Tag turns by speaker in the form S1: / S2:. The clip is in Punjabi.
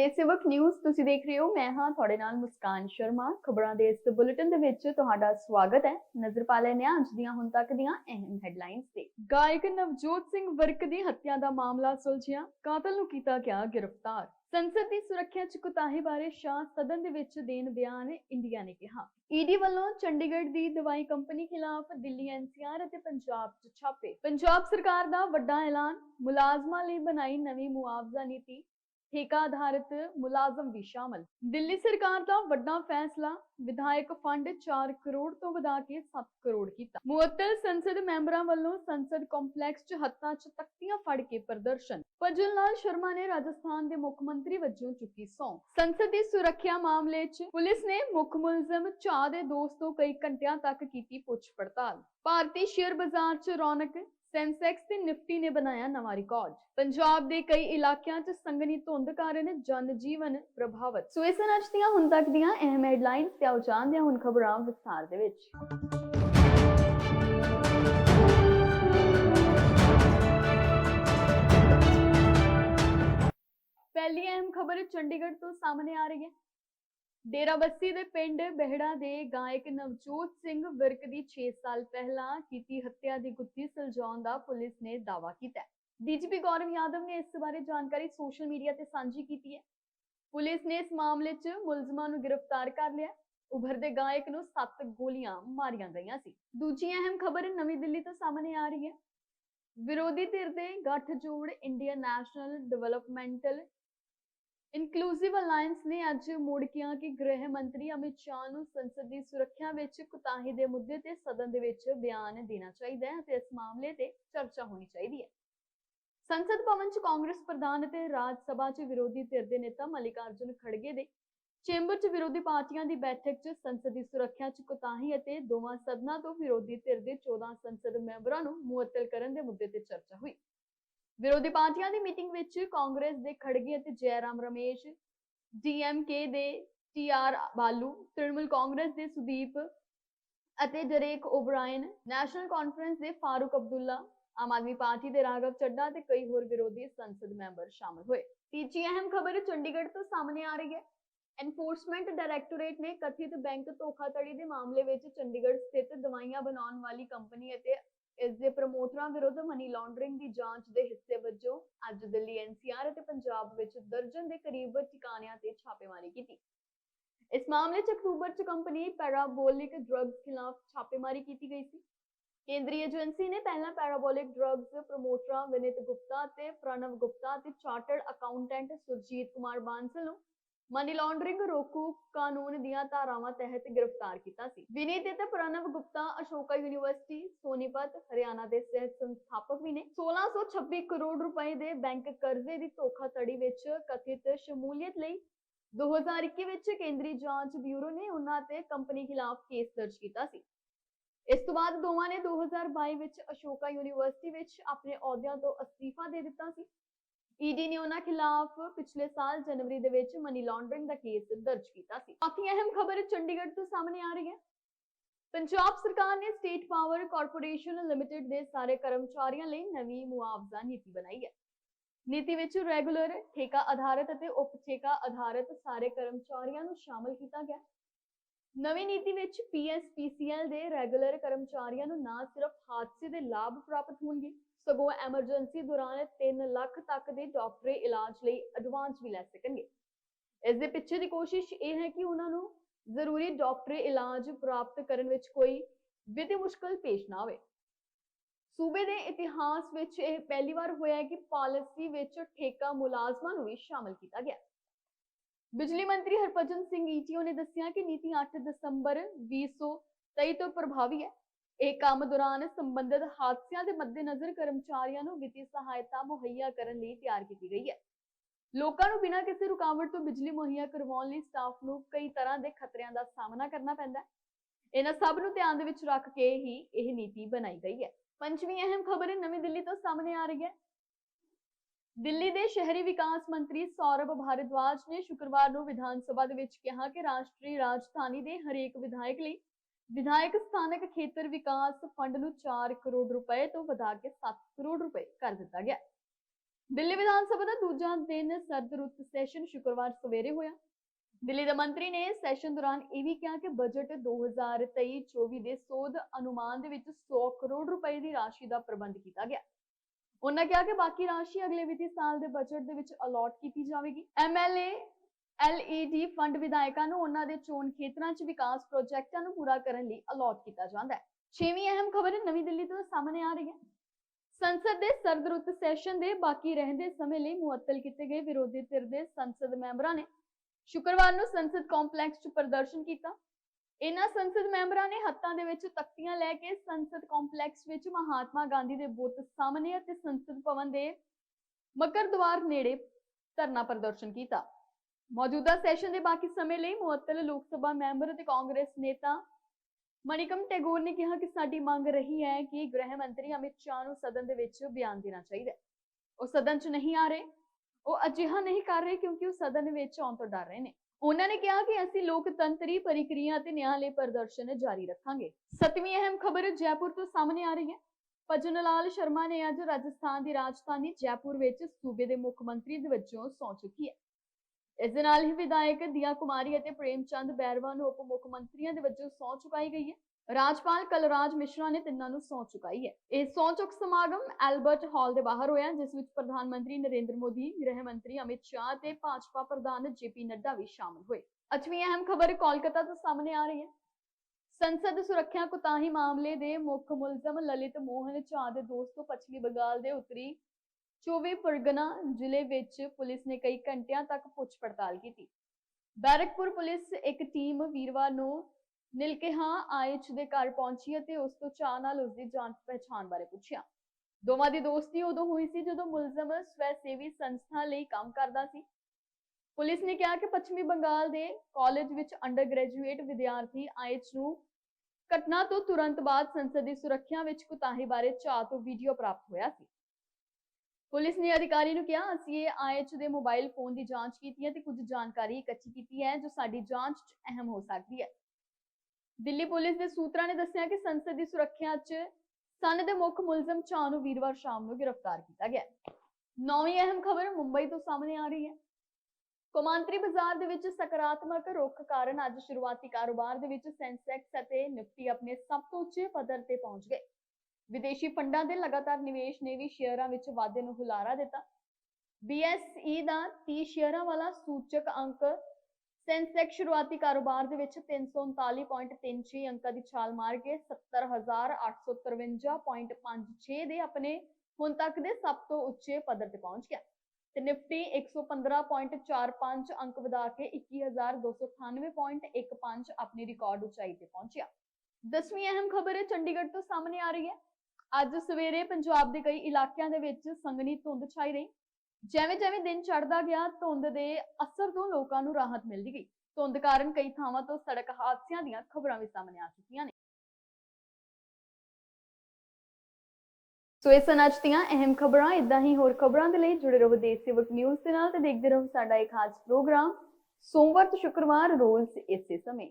S1: ਦੇਸ਼ ਸੇਵਕ ਨਿਊਜ਼ ਤੁਸੀਂ ਦੇਖ ਰਹੇ ਹੋ। ਮੈਂ ਹਾਂ ਤੁਹਾਡੇ ਨਾਲ ਮੁਸਕਾਨ ਸ਼ਰਮਾ। ਖਬਰਾਂ ਦੇ ਇਸ ਬੁਲੇਟਿਨ ਦੇ ਵਿੱਚ ਤੁਹਾਡਾ ਸਵਾਗਤ ਹੈ। ਨਜ਼ਰ ਪਾ ਲੈਂਦੇ ਹਾਂ ਅੱਜ ਦੀਆਂ, ਹੁਣ ਤੱਕ ਦੀਆਂ ਅਹਿਮ ਹੈਡਲਾਈਨਸ ਤੇ। ਗਾਇਕ ਨਵਜੋਤ ਸਿੰਘ ਵਰਕ ਦੀ ਹੱਤਿਆ ਦਾ ਮਾਮਲਾ ਸੁਲਝਿਆ। ਕਾਤਲ ਨੂੰ ਕੀਤਾ ਗਿਆ ਗ੍ਰਿਫਤਾਰ। ਸੰਸਦ ਦੀ ਸੁਰੱਖਿਆ ਚ ਕੁਤਾਹੀ ਬਾਰੇ ਸ਼ਾਹ ਸਦਨ ਦੇ ਵਿੱਚ ਦੇਣ ਬਿਆਨ ਇੰਡੀਆ ਨੇ ਕਿਹਾ। ਈਡੀ ਵੱਲੋਂ ਚੰਡੀਗੜ੍ਹ ਦੀ ਦਵਾਈ ਕੰਪਨੀ ਖਿਲਾਫ ਦਿੱਲੀ ਐਨਸੀਆਰ ਅਤੇ ਪੰਜਾਬ 'ਚ ਛਾਪੇ। ਪੰਜਾਬ ਸਰਕਾਰ ਦਾ ਵੱਡਾ ਐਲਾਨ। ਮੁਲਾਜ਼ਮਾਂ ਲਈ ਬਣਾਈ ਨਵੀਂ ਮੁਆਵਜ਼ਾ ਨੀਤੀ। ਠੇਕਾ ਆਧਾਰਿਤ ਮੁਲਾਜ਼ਮ ਵੀ ਸ਼ਾਮਲ। ਦਿੱਲੀ ਸਰਕਾਰ ਦਾ ਵੱਡਾ ਫੈਸਲਾ, ਵਿਧਾਇਕ ਫੰਡ 4 ਕਰੋੜ ਤੋਂ ਵਧਾ ਕੇ 7 ਕਰੋੜ ਕੀਤਾ। ਮੁਅੱਤਲ ਸੰਸਦ ਮੈਂਬਰਾਂ ਵੱਲੋਂ ਸੰਸਦ ਕੰਪਲੈਕਸ 'ਚ ਹੱਥਾਂ 'ਚ ਤਖਤੀਆਂ ਫੜ ਕੇ ਪ੍ਰਦਰਸ਼ਨ। ਭਜਨ ਲਾਲ ਸ਼ਰਮਾ ਨੇ ਰਾਜਸਥਾਨ ਦੇ ਮੁੱਖ ਮੰਤਰੀ ਵਜੋਂ ਚੁੱਕੀ ਸਹੁੰ ਸੰਸਦ ਦੀ ਸੁਰੱਖਿਆ ਮਾਮਲੇ 'ਚ ਪੁਲਿਸ ਨੇ ਮੁੱਖ ਮੁਲਜ਼ਮ ਝਾਅ ਦੇ ਦੋਸਤ ਤੋਂ ਕਈ ਘੰਟਿਆਂ ਤੱਕ ਕੀਤੀ ਪੁੱਛ ਪੜਤਾਲ ਭਾਰਤੀ ਸ਼ੇਅਰ ਬਾਜ਼ਾਰ 'ਚ ਰੌਣਕ ਸੈਂਸੈਕਸ ਤੇ ਨਿਫਟੀ ਨੇ ਬਣਾਇਆ ਨਵਾਂ ਰਿਕਾਰਡ। ਪੰਜਾਬ ਦੇ ਕਈ ਇਲਾਕਿਆਂ 'ਚ ਸੰਘਣੀ ਧੁੰਦ ਕਾਰਨ ਜਨ ਪ੍ਰਭਾਵਿਤ। ਸੋ ਇਸ ਹਨ ਦੀਆਂ ਹੁਣ ਤੱਕ ਦੀਆਂ ਅਹਿਮ ਹੈਡਲਾਈਨਸ ਤੇ ਆਓ ਜਾਣਦੇ ਹਾਂ ਹੁਣ ਖਬਰਾਂ ਵਿਸਥਾਰ ਦੇ ਵਿੱਚ। ਪਹਿਲੀ ਅਹਿਮ ਖਬਰ ਚੰਡੀਗੜ੍ਹ ਤੋਂ ਸਾਹਮਣੇ ਆ ਰਹੀ ਹੈ। ਡੇਰਾਬੱਸੀ ਦੇ ਪਿੰਡ ਬਹਿੜਾ ਦੇ ਗਾਇਕ ਨਵਜੋਤ ਸਿੰਘ ਵਿਰਕ ਦੀ 6 ਸਾਲ ਪਹਿਲਾਂ ਕੀਤੀ ਹੱਤਿਆ ਦੀ ਗੁੱਥੀ ਸੁਲਝਾਉਣ ਦਾ ਪੁਲਿਸ ਨੇ ਦਾਅਵਾ ਕੀਤਾ ਡੀਜੀਪੀ ਗੌਰਵ ਯਾਦਵ ਨੇ ਇਸ ਬਾਰੇ ਜਾਣਕਾਰੀ ਸੋਸ਼ਲ ਮੀਡੀਆ ਤੇ ਸਾਂਝੀ ਕੀਤੀ ਹੈ। ਪੁਲਿਸ ਨੇ ਇਸ ਮਾਮਲੇ 'ਚ ਮੁਲਜ਼ਮਾਂ ਨੂੰ ਗ੍ਰਿਫਤਾਰ ਕਰ ਲਿਆ ਉਭਰਦੇ ਗਾਇਕ ਨੂੰ 7 ਗੋਲੀਆਂ ਮਾਰੀਆਂ ਗਈਆਂ ਸੀ। ਦੂਜੀ ਅਹਿਮ ਖਬਰ ਨਵੀਂ ਦਿੱਲੀ ਤੋਂ ਸਾਹਮਣੇ ਆ ਰਹੀ ਹੈ। ਵਿਰੋਧੀ ਧਿਰ ਦੇ ਗੱਠਜੋੜ Indian National Developmental Inclusive Alliance ਨੇ ਅੱਜ ਮੋੜ ਕਿਹਾ ਕਿ ਗ੍ਰਹਿ ਮੰਤਰੀ ਅਮਿਤ ਸ਼ਾਹ ਨੂੰ ਸੰਸਦ ਦੀ ਸੁਰੱਖਿਆ ਵਿੱਚ ਕੁਤਾਹੀ ਦੇ ਮੁੱਦੇ ਤੇ ਸਦਨ ਦੇ ਵਿੱਚ ਬਿਆਨ ਦੇਣਾ ਚਾਹੀਦਾ ਹੈ ਤੇ ਇਸ ਮਾਮਲੇ ਤੇ ਚਰਚਾ ਹੋਣੀ ਚਾਹੀਦੀ ਹੈ। ਸੰਸਦ ਭਵਨ 'ਚ ਕਾਂਗਰਸ ਪ੍ਰਧਾਨ ਅਤੇ ਰਾਜ ਸਭਾ 'ਚ ਵਿਰੋਧੀ ਧਿਰ ਦੇ ਨੇਤਾ ਮਲਿਕਾਰਜੁਨ ਖੜਗੇ ਦੇ ਚੈਂਬਰ 'ਚ ਵਿਰੋਧੀ ਪਾਰਟੀਆਂ ਦੀ ਬੈਠਕ 'ਚ ਸੰਸਦ ਦੀ ਸੁਰੱਖਿਆ 'ਚ ਕੁਤਾਹੀ ਅਤੇ ਦੋਵਾਂ ਸਦਨਾਂ ਤੋਂ ਵਿਰੋਧੀ ਧਿਰ ਦੇ 14 ਸੰਸਦ ਮੈਂਬਰਾਂ ਨੂੰ ਮੁਅੱਤਲ ਕਰਨ ਦੇ ਮੁੱਦੇ ਤੇ ਚਰਚਾ ਹੋਈ। ਵਿਰੋਧੀ ਪਾਰਟੀਆਂ ਦੀ ਮੀਟਿੰਗ ਵਿੱਚ ਕਾਂਗਰਸ ਦੇ ਖੜਗੇ ਅਤੇ ਜੈਰਾਮ ਰਮੇਸ਼, ਡੀਐਮਕੇ ਦੇ ਟੀਆਰ ਬਾਲੂ, ਤ੍ਰਿਣਮੂਲ ਕਾਂਗਰਸ ਦੇ ਸੁਦੀਪ ਅਤੇ ਡਰੇਕ ਓਬਰਾਇਨ, ਨੈਸ਼ਨਲ ਕਾਨਫਰੰਸ ਦੇ ਫਾਰੂਕ ਅਬਦੁੱਲਾ, ਆਮ ਆਦਮੀ ਪਾਰਟੀ ਦੇ ਰਾਘਵ ਚੱਡਾ ਤੇ ਕਈ ਹੋਰ ਵਿਰੋਧੀ ਸੰਸਦ ਮੈਂਬਰ ਸ਼ਾਮਲ ਹੋਏ। ਤੀਜੀ ਅਹਿਮ ਖਬਰ ਚੰਡੀਗੜ੍ਹ ਤੋਂ ਸਾਹਮਣੇ ਆ ਰਹੀ ਹੈ। ਐਨਫੋਰਸਮੈਂਟ ਡਾਇਰੈਕਟੋਰੇਟ ਨੇ ਕਥਿਤ ਬੈਂਕ ਧੋਖਾਧੜੀ ਦੇ ਮਾਮਲੇ ਵਿੱਚ ਚੰਡੀਗੜ੍ਹ ਸਥਿਤ ਦਵਾਈਆਂ ਬਣਾਉਣ ਵਾਲੀ ਕੰਪਨੀ ਅਤੇ ਇਸ ਦੇ ਪ੍ਰਮੋਟਰਾਂ ਵਿਰੁੱਧ ਮਨੀ ਲਾਂਡਰਿੰਗ ਦੀ ਜਾਂਚ ਦੇ ਹਿੱਸੇ ਵਜੋਂ ਅੱਜ ਦਿੱਲੀ ਐਨਸੀਆਰ ਅਤੇ ਪੰਜਾਬ ਵਿੱਚ ਦਰਜਨ ਦੇ ਕਰੀਬ ਟਿਕਾਣਿਆਂ ਤੇ ਛਾਪੇਮਾਰੀ ਕੀਤੀ। ਇਸ ਮਾਮਲੇ 'ਚ ਅਕਤੂਬਰ 'ਚ ਕੰਪਨੀ ਪੈਰਾਬੋਲਿਕ ਡਰੱਗਸ ਖਿਲਾਫ ਛਾਪੇਮਾਰੀ ਕੀਤੀ ਗਈ ਸੀ। ਕੇਂਦਰੀ ਏਜੰਸੀ ਨੇ ਪਹਿਲਾਂ ਪੈਰਾਬੋਲਿਕ ਡਰੱਗਸ ਪ੍ਰਮੋਟਰਾਂ ਵਿਨਿਤ ਗੁਪਤਾ ਤੇ ਪ੍ਰਣਵ ਗੁਪਤਾ ਤੇ ਚਾਰਟਰਡ ਅਕਾਊਂਟੈਂਟ ਸੁਰਜੀਤ ਕੁਮਾਰ ਬਾਂਸਲ ਨੂੰ ਮਨੀ ਲਾਂਡਰਿੰਗ ਰੋਕੂ ਕਾਨੂੰਨ ਦੀਆਂ ਧਾਰਾਵਾਂ ਤਹਿਤ ਗ੍ਰਿਫਤਾਰ ਕੀਤਾ ਸੀ। ਵਿਨੀਤ ਤੇ ਪ੍ਰਣਵ ਗੁਪਤਾ, ਅਸ਼ੋਕਾ ਯੂਨੀਵਰਸਿਟੀ, ਸੋਨੀਪਤ, ਹਰਿਆਣਾ ਦੇ ਸਹਿ ਸੰਸਥਾਪਕ ਵੀ ਨੇ। 1626 ਕਰੋੜ ਰੁਪਏ ਦੇ ਬੈਂਕ ਕਰਜ਼ੇ ਦੀ ਧੋਖਾਧੜੀ ਵਿੱਚ ਕਥਿਤ ਸ਼ਮੂਲੀਅਤ ਲਈ 2021 ਵਿੱਚ ਕੇਂਦਰੀ ਜਾਂਚ ਬਿਊਰੋ ਨੇ ਉਹਨਾਂ ਤੇ ਕੰਪਨੀ ਖਿਲਾਫ ਕੇਸ ਦਰਜ ਕੀਤਾ ਸੀ। ਇਸ ਤੋਂ ਬਾਅਦ ਦੋਵਾਂ ਨੇ 2022 ਵਿੱਚ ਅਸ਼ੋਕਾ ਯੂਨੀਵਰਸਿਟੀ ਵਿੱਚ ਆਪਣੇ ਅਹੁਦਿਆਂ ਤੋਂ ਅਸਤੀਫਾ ਦੇ ਦਿੱਤਾ ਸੀ। ਈਡੀ ਨੇ ਉਹਨਾਂ ਖਿਲਾਫ ਪਿਛਲੇ ਸਾਲ ਜਨਵਰੀ ਦੇ ਵਿੱਚ ਮਨੀ ਲਾਂਡਰਿੰਗ ਦਾ ਕੇਸ ਦਰਜ ਕੀਤਾ ਸੀ। ਬਾਕੀ ਅਹਿਮ ਖਬਰ ਚੰਡੀਗੜ੍ਹ ਤੋਂ ਸਾਹਮਣੇ ਆ ਰਹੀ ਹੈ। ਪੰਜਾਬ ਸਰਕਾਰ ਨੇ ਸਟੇਟ ਪਾਵਰ ਕਾਰਪੋਰੇਸ਼ਨ ਲਿਮਟਿਡ ਦੇ ਸਾਰੇ ਕਰਮਚਾਰੀਆਂ ਲਈ ਨਵੀਂ ਮੁਆਵਜ਼ਾ ਨੀਤੀ ਬਣਾਈ ਹੈ। ਨੀਤੀ ਵਿੱਚ ਰੈਗੂਲਰ ਠੇਕਾ ਆਧਾਰਿਤ ਅਤੇ ਉਪ ਠੇਕਾ ਆਧਾਰਿਤ ਸਾਰੇ ਕਰਮਚਾਰੀਆਂ ਨੂੰ ਸ਼ਾਮਲ ਕੀਤਾ ਗਿਆ। ਨਵੀਂ ਨੀਤੀ ਵਿੱਚ ਪੀਐਸਪੀਸੀਐਲ ਦੇ ਰੈਗੂਲਰ ਕਰਮਚਾਰੀਆਂ ਨੂੰ ਨਾ ਸਿਰਫ ਹਾਦਸੇ ਦੇ ਲਾਭ ਪ੍ਰਾਪਤ ਹੋਣਗੇ ਸਗੋਂ ਐਮਰਜੈਂਸੀ ਦੌਰਾਨ 3 ਲੱਖ ਤੱਕ ਦੇ ਡਾਕਟਰੀ ਇਲਾਜ ਲਈ ਐਡਵਾਂਸ ਵੀ ਲੈ ਸਕਣਗੇ। ਇਸ ਦੇ ਪਿੱਛੇ ਦੀ ਕੋਸ਼ਿਸ਼ ਇਹ ਹੈ ਕਿ ਉਹਨਾਂ ਨੂੰ ਜ਼ਰੂਰੀ ਡਾਕਟਰੀ ਇਲਾਜ ਪ੍ਰਾਪਤ ਕਰਨ ਵਿੱਚ ਕੋਈ ਵਿੱਤੀ ਮੁਸ਼ਕਲ ਪੇਸ਼ ਨਾ ਆਵੇ। ਸੂਬੇ ਦੇ ਇਤਿਹਾਸ ਵਿੱਚ ਇਹ ਪਹਿਲੀ ਵਾਰ ਹੋਇਆ ਹੈ ਕਿ ਪਾਲਿਸੀ ਵਿੱਚ ਠੇਕਾ ਮੁਲਾਜ਼ਮਾਂ ਨੂੰ ਵੀ ਸ਼ਾਮਲ ਕੀਤਾ ਗਿਆ। ਬਿਜਲੀ ਮੰਤਰੀ ਹਰਭਜਨ ਸਿੰਘ ਈਟੀਓ ਨੇ ਦੱਸਿਆ ਕਿ ਨੀਤੀ 8 ਦਸੰਬਰ 2023 ਤੋਂ ਪ੍ਰਭਾਵੀ ਹੈ। ਇਹ ਕੰਮ ਦੌਰਾਨ ਸੰਬੰਧਿਤ ਹਾਦਸਿਆਂ ਦੇ ਮੱਦੇਨਜ਼ਰ ਕਰਮਚਾਰੀਆਂ ਨੂੰ ਵਿੱਤੀ ਸਹਾਇਤਾ ਮੁਹੱਈਆ ਕਰਨ ਲਈ ਤਿਆਰ ਕੀਤੀ ਗਈ ਹੈ। ਲੋਕਾਂ ਨੂੰ ਬਿਨਾਂ ਕਿਸੇ ਰੁਕਾਵਟ ਤੋਂ ਬਿਜਲੀ ਮੁਹੱਈਆ ਕਰਵਾਉਣ ਲਈ ਸਟਾਫ ਨੂੰ ਕਈ ਤਰ੍ਹਾਂ ਦੇ ਖਤਰਿਆਂ ਦਾ ਸਾਹਮਣਾ ਕਰਨਾ ਪੈਂਦਾ ਹੈ। ਇਹਨਾਂ ਸਭ ਨੂੰ ਧਿਆਨ ਦੇ ਵਿੱਚ ਰੱਖ ਕੇ ਹੀ ਇਹ ਨੀਤੀ ਬਣਾਈ ਗਈ ਹੈ। ਪੰਜਵੀਂ ਅਹਿਮ ਖਬਰ ਨਵੀਂ ਦਿੱਲੀ ਤੋਂ ਸਾਹਮਣੇ ਆ ਰਹੀ ਹੈ। ਦਿੱਲੀ ਦੇ ਸ਼ਹਿਰੀ ਵਿਕਾਸ ਮੰਤਰੀ ਸੌਰਭ ਭਾਰਦਵਾਜ ਨੇ ਸ਼ੁੱਕਰਵਾਰ ਨੂੰ ਵਿਧਾਨ ਸਭਾ ਦੇ ਵਿੱਚ ਕਿਹਾ ਕਿ ਰਾਸ਼ਟਰੀ ਰਾਜਧਾਨੀ ਦੇ ਹਰੇਕ ਵਿਧਾਇਕ ਲਈ ਵਿਧਾਇਕ ਸਥਾਨਕ ਖੇਤਰ ਵਿਕਾਸ ਫੰਡ ਨੂੰ 4 ਕਰੋੜ ਰੁਪਏ ਤੋਂ ਵਧਾ ਕੇ 7 ਕਰੋੜ ਰੁਪਏ ਕਰ ਦਿੱਤਾ ਗਿਆ। ਦਿੱਲੀ ਵਿਧਾਨ ਸਭਾ ਦਾ ਦੂਜਾ ਦਿਨ ਸਰਦ ਰੁੱਤ ਸੈਸ਼ਨ ਸ਼ੁੱਕਰਵਾਰ ਸਵੇਰੇ ਹੋਇਆ। ਦਿੱਲੀ ਦੇ ਮੰਤਰੀ ਨੇ ਸੈਸ਼ਨ ਦੌਰਾਨ ਇਹ ਵੀ ਕਿਹਾ ਕਿ ਬਜਟ 2023-24 ਦੇ ਸੋਧ ਅਨੁਮਾਨ ਦੇ ਵਿੱਚ 100 ਕਰੋੜ ਰੁਪਏ ਦੀ ਰਾਸ਼ੀ ਦਾ ਪ੍ਰਬੰਧ ਕੀਤਾ ਗਿਆ। ਉਹਨਾਂ ਕਿਹਾ ਕਿ ਬਾਕੀ ਰਾਸ਼ੀ ਅਗਲੇ ਵਿੱਤੀ ਸਾਲ ਦੇ ਬਜਟ ਦੇ ਵਿੱਚ ਅਲਾਟ ਕੀਤੀ ਜਾਵੇਗੀ। ਐਮਐਲਏ ਐਲਈਡੀ ਫੰਡ ਵਿਧਾਇਕਾਂ ਨੂੰ ਉਹਨਾਂ ਦੇ ਚੋਣ ਖੇਤਰਾਂ 'ਚ ਵਿਕਾਸ ਪ੍ਰੋਜੈਕਟਾਂ ਨੂੰ ਪੂਰਾ ਕਰਨ ਲਈ ਅਲਾਟ ਕੀਤਾ ਜਾਂਦਾ ਹੈ। ਛੇਵੀਂ ਅਹਿਮ ਖਬਰ ਨਵੀਂ ਦਿੱਲੀ ਤੋਂ ਸਾਹਮਣੇ ਆ ਰਹੀ ਹੈ। ਸੰਸਦ ਦੇ ਸਰਦ ਰੁੱਤ ਸੈਸ਼ਨ ਦੇ ਬਾਕੀ ਰਹਿੰਦੇ ਸਮੇਂ ਲਈ ਮੁਅੱਤਲ ਕੀਤੇ ਗਏ ਵਿਰੋਧੀ ਧਿਰ ਦੇ ਸੰਸਦ ਮੈਂਬਰਾਂ ਨੇ ਸ਼ੁੱਕਰਵਾਰ ਨੂੰ ਸੰਸਦ ਕੰਪਲੈਕਸ 'ਚ ਪ੍ਰਦਰਸ਼ਨ ਕੀਤਾ। ਇਹਨਾਂ ਸੰਸਦ ਮੈਂਬਰਾਂ ਨੇ ਹੱਥਾਂ ਦੇ ਵਿੱਚ ਤਖਤੀਆਂ ਲੈ ਕੇ ਸੰਸਦ ਕੰਪਲੈਕਸ ਵਿੱਚ ਮਹਾਤਮਾ ਗਾਂਧੀ ਦੇ ਬੁੱਤ ਸਾਹਮਣੇ ਅਤੇ ਸੰਸਦ ਭਵਨ ਦੇ ਮਕਰ ਦੁਆਰ ਨੇੜੇ ਧਰਨਾ ਪ੍ਰਦਰਸ਼ਨ ਕੀਤਾ। ਮੌਜੂਦਾ ਸੈਸ਼ਨ ਦੇ ਬਾਕੀ ਸਮੇਂ ਲਈ ਮੁਅੱਤਲ ਲੋਕ ਸਭਾ ਮੈਂਬਰ ਅਤੇ ਕਾਂਗਰਸ ਨੇਤਾ ਮਣੀਕਮ ਟੈਗੋਰ ਨੇ ਕਿਹਾ ਕਿ ਸਾਡੀ ਮੰਗ ਰਹੀ ਹੈ ਕਿ ਗ੍ਰਹਿ ਮੰਤਰੀ ਅਮਿਤ ਸ਼ਾਹ ਨੂੰ ਸਦਨ ਦੇ ਵਿੱਚ ਬਿਆਨ ਦੇਣਾ ਚਾਹੀਦਾ ਹੈ। ਉਹ ਸਦਨ 'ਚ ਨਹੀਂ ਆ ਰਹੇ। ਉਹ ਅਜਿਹਾ ਨਹੀਂ ਕਰ ਰਹੇ ਕਿਉਂਕਿ ਉਹ ਸਦਨ ਵਿੱਚ ਆਉਣ ਤੋਂ ਡਰ ਰਹੇ ਨੇ। ਉਹਨਾਂ ਨੇ ਕਿਹਾ ਕਿ ਅਸੀਂ ਲੋਕਤੰਤਰੀ ਪ੍ਰਕਿਰਿਆ ਅਤੇ ਨਿਆਂ ਲਈ ਪ੍ਰਦਰਸ਼ਨ ਜਾਰੀ ਰੱਖਾਂਗੇ। ਸੱਤਵੀਂ ਅਹਿਮ ਖਬਰ ਜੈਪੁਰ ਤੋਂ ਸਾਹਮਣੇ ਆ ਰਹੀ ਹੈ। ਭਜਨ ਲਾਲ ਸ਼ਰਮਾ ਨੇ ਅੱਜ ਰਾਜਸਥਾਨ ਦੀ ਰਾਜਧਾਨੀ ਜੈਪੁਰ ਵਿੱਚ ਸੂਬੇ ਦੇ ਮੁੱਖ ਮੰਤਰੀ ਦੇ ਵਜੋਂ ਸਹੁੰ ਚੁੱਕੀ ਹੈ। ਇਸ ਦੇ ਨਾਲ ਹੀ ਵਿਧਾਇਕ ਦਿਆ ਕੁਮਾਰੀ ਅਤੇ ਪ੍ਰੇਮ ਚੰਦ ਬੈਰਵਾ ਨੂੰ ਉਪ ਮੁੱਖ ਮੰਤਰੀਆਂ ਦੇ ਵਜੋਂ ਸਹੁੰ ਚੁਕਾਈ ਗਈ ਹੈ। ਰਾਜਪਾਲ ਕਲਰਾਜ ਮਿਸ਼ਰਾ ਨੇ ਤਿੰਨਾਂ ਨੂੰ ਸਹੁੰ ਚੁਕਾਈ ਹੈ। ਇਹ ਸਹੁੰ ਚੁੱਕ ਸਮਾਗਮ ਐਲਬਰਟ ਹਾਲ ਦੇ ਬਾਹਰ ਹੋਇਆ, ਜਿਸ ਵਿੱਚ ਪ੍ਰਧਾਨ ਮੰਤਰੀ ਨਰਿੰਦਰ ਮੋਦੀ, ਗ੍ਰਹਿ ਮੰਤਰੀ ਅਮਿਤ ਸ਼ਾਹ ਤੇ ਭਾਜਪਾ ਪ੍ਰਧਾਨ ਜੇਪੀ ਨੱਡਾ ਵੀ ਸ਼ਾਮਲ ਹੋਏ। ਅੱਠਵੀਂ ਅਹਿਮ ਖਬਰ ਕੋਲਕਾਤਾ ਤੋਂ ਸਾਹਮਣੇ ਆ ਰਹੀ ਹੈ। ਸੰਸਦ ਸੁਰੱਖਿਆ ਕੁਤਾਹੀ ਮਾਮਲੇ ਦੇ ਮੁੱਖ ਮੁਲਜ਼ਮ ਲਲਿਤ ਮੋਹਨ ਝਾ ਦੇ ਦੋਸਤ ਤੋਂ ਪੱਛਮੀ ਬੰਗਾਲ ਦੇ ਉੱਤਰੀ ਚੌਵੀ ਪਰਗਨਾ ਜ਼ਿਲ੍ਹੇ ਵਿੱਚ ਪੁਲਿਸ ਨੇ ਕਈ ਘੰਟਿਆਂ ਤੱਕ ਪੁੱਛ ਪੜਤਾਲ ਕੀਤੀ। ਬੈਰਕਪੁਰ ਪੁਲਿਸ ਇੱਕ ਟੀਮ ਵੀਰਵਾਰ ਨੂੰ ਨਿਲਕੇਹਾ ਆਇਚ ਦੇ ਘਰ ਪਹੁੰਚੀ ਅਤੇ ਉਸ ਤੋਂ ਚਾਹ ਨਾਲ ਉਸ ਦੀ ਜਾਂਚ ਪਹਿਚਾਣ ਬਾਰੇ ਪੁੱਛਿਆ। ਦੋਵਾਂ ਦੀ ਦੋਸਤੀ ਉਦੋਂ ਹੋਈ ਸੀ ਜਦੋਂ ਮੁਲਜ਼ਮ ਸਵੈ ਸੇਵੀ ਸੰਸਥਾ ਲਈ ਕੰਮ ਕਰਦਾ ਸੀ। ਪੁਲਿਸ ਨੇ ਕਿਹਾ ਕਿ ਪੱਛਮੀ ਬੰਗਾਲ ਦੇ ਕਾਲਜ ਵਿੱਚ ਅੰਡਰ ਗ੍ਰੈਜੂਏਟ ਵਿਦਿਆਰਥੀ ਆਇਚ ਨੂੰ ਘਟਨਾ ਤੋਂ ਤੁਰੰਤ ਬਾਅਦ ਸੰਸਦ ਦੀ ਸੁਰੱਖਿਆ ਵਿੱਚ ਕੁਤਾਹੀ ਬਾਰੇ ਚਾਹ ਤੋਂ ਵੀਡੀਓ ਪ੍ਰਾਪਤ ਹੋਇਆ ਸੀ। ਪੁਲਿਸ ਨੇ ਅਧਿਕਾਰੀ ਨੂੰ ਕਿਹਾ, ਅਸੀਂ ਇਹ ਆਇਚ ਦੇ ਮੋਬਾਈਲ ਫੋਨ ਦੀ ਜਾਂਚ ਕੀਤੀ ਹੈ ਤੇ ਕੁਝ ਜਾਣਕਾਰੀ ਇਕੱਠੀ ਕੀਤੀ ਹੈ ਜੋ ਸਾਡੀ ਜਾਂਚ 'ਚ ਅਹਿਮ ਹੋ ਸਕਦੀ ਹੈ। ਦਿੱਲੀ ਪੁਲਿਸ ਦੇ ਸੂਤਰਾਂ ਨੇ ਦੱਸਿਆ ਕਿ ਸੰਸਦ ਦੀ ਸੁਰੱਖਿਆ 'ਚ ਸਨ ਦੇ ਮੁੱਖ ਮੁਲਜ਼ਮ ਚਾਹ ਨੂੰ ਵੀਰਵਾਰ ਸ਼ਾਮ ਨੂੰ ਗ੍ਰਿਫਤਾਰ ਕੀਤਾ ਗਿਆ। ਨੌਵੀਂ ਅਹਿਮ ਖਬਰ ਮੁੰਬਈ ਤੋਂ ਸਾਹਮਣੇ ਆ ਰਹੀ ਹੈ। ਕੌਮਾਂਤਰੀ ਬਾਜ਼ਾਰ ਦੇ ਵਿੱਚ ਸਕਾਰਾਤਮਕ ਰੁਖ ਕਾਰਨ ਅੱਜ ਸ਼ੁਰੂਆਤੀ ਕਾਰੋਬਾਰ ਦੇ ਵਿੱਚ ਸੈਂਸੈਕਸ ਅਤੇ ਨਿਫਟੀ ਆਪਣੇ ਸਭ ਤੋਂ ਉੱਚੇ ਪੱਧਰ ਤੇ ਪਹੁੰਚ ਗਏ। ਵਿਦੇਸ਼ੀ ਫੰਡਾਂ ਦੇ ਲਗਾਤਾਰ ਨਿਵੇਸ਼ ਨੇ ਵੀ ਸ਼ੇਅਰਾਂ ਵਿੱਚ ਵਾਧੇ ਨੂੰ ਹੁਲਾਰਾ ਦਿੱਤਾ। BSE ਦਾ 30 ਸ਼ੇਅਰਾਂ ਵਾਲਾ ਸੂਚਕ ਅੰਕ ਸੈਂਸੈਕਸ ਸ਼ੁਰੂਆਤੀ ਕਾਰੋਬਾਰ ਦੇ ਵਿੱਚ 339.36 ਅੰਕਾਂ ਦੀ ਛਾਲ ਮਾਰ ਕੇ 70853.56 ਦੇ ਆਪਣੇ ਹੁਣ ਤੱਕ ਦੇ ਸਭ ਤੋਂ ਉੱਚੇ ਪੱਧਰ ਤੇ ਪਹੁੰਚ ਗਿਆ। ਤੇ ਨਿਫਟੀ 115.45 ਅੰਕ ਵਧਾ ਕੇ 21298.15 ਆਪਣੀ ਰਿਕਾਰਡ ਉਚਾਈ ਤੇ ਪਹੁੰਚਿਆ। ਦਸਵੀਂ ਅਹਿਮ ਖਬਰ ਹੈ ਚੰਡੀਗੜ੍ਹ ਤੋਂ ਸਾਹਮਣੇ ਆ ਰਹੀ ਹੈ। ਅੱਜ ਸਵੇਰੇ ਪੰਜਾਬ ਦੇ ਕਈ ਇਲਾਕਿਆਂ ਦੇ ਵਿੱਚ ਸੰਘਣੀ ਧੁੰਦ ਛਾਈ ਰਹੀ। ਜਿਵੇਂ ਜਿਵੇਂ ਦਿਨ ਚੜ੍ਹਦਾ ਗਿਆ, ਧੁੰਦ ਦੇ ਅਸਰ ਤੋਂ ਲੋਕਾਂ ਨੂੰ ਰਾਹਤ ਮਿਲਦੀ ਗਈ। ਧੁੰਦ ਕਾਰਨ ਕਈ ਥਾਵਾਂ ਤੋਂ ਸੜਕ ਹਾਦਸਿਆਂ ਦੀਆਂ ਖਬਰਾਂ ਵੀ ਸਾਹਮਣੇ ਆ ਚੁੱਕੀਆਂ ਨੇ। ਸੋ ਇਹ ਸਨ ਅੱਜ ਦੀਆਂ ਅਹਿਮ ਖਬਰਾਂ। ਇਦਾਂ ਹੀ ਹੋਰ ਖਬਰਾਂ ਦੇ ਲਈ ਜੁੜੇ ਰਹੋ ਦੇਸ਼ ਸੇਵਕ ਨਿਊਜ਼ ਦੇ ਨਾਲ ਤੇ ਦੇਖਦੇ ਰਹੋ ਸਾਡਾ ਇੱਕ ਖਾਸ ਪ੍ਰੋਗਰਾਮ। ਸੋਮਵਾਰ ਤੋਂ ਸ਼ੁੱਕਰਵਾਰ ਰੋਜ਼ ਇਸੇ ਸਮੇਂ।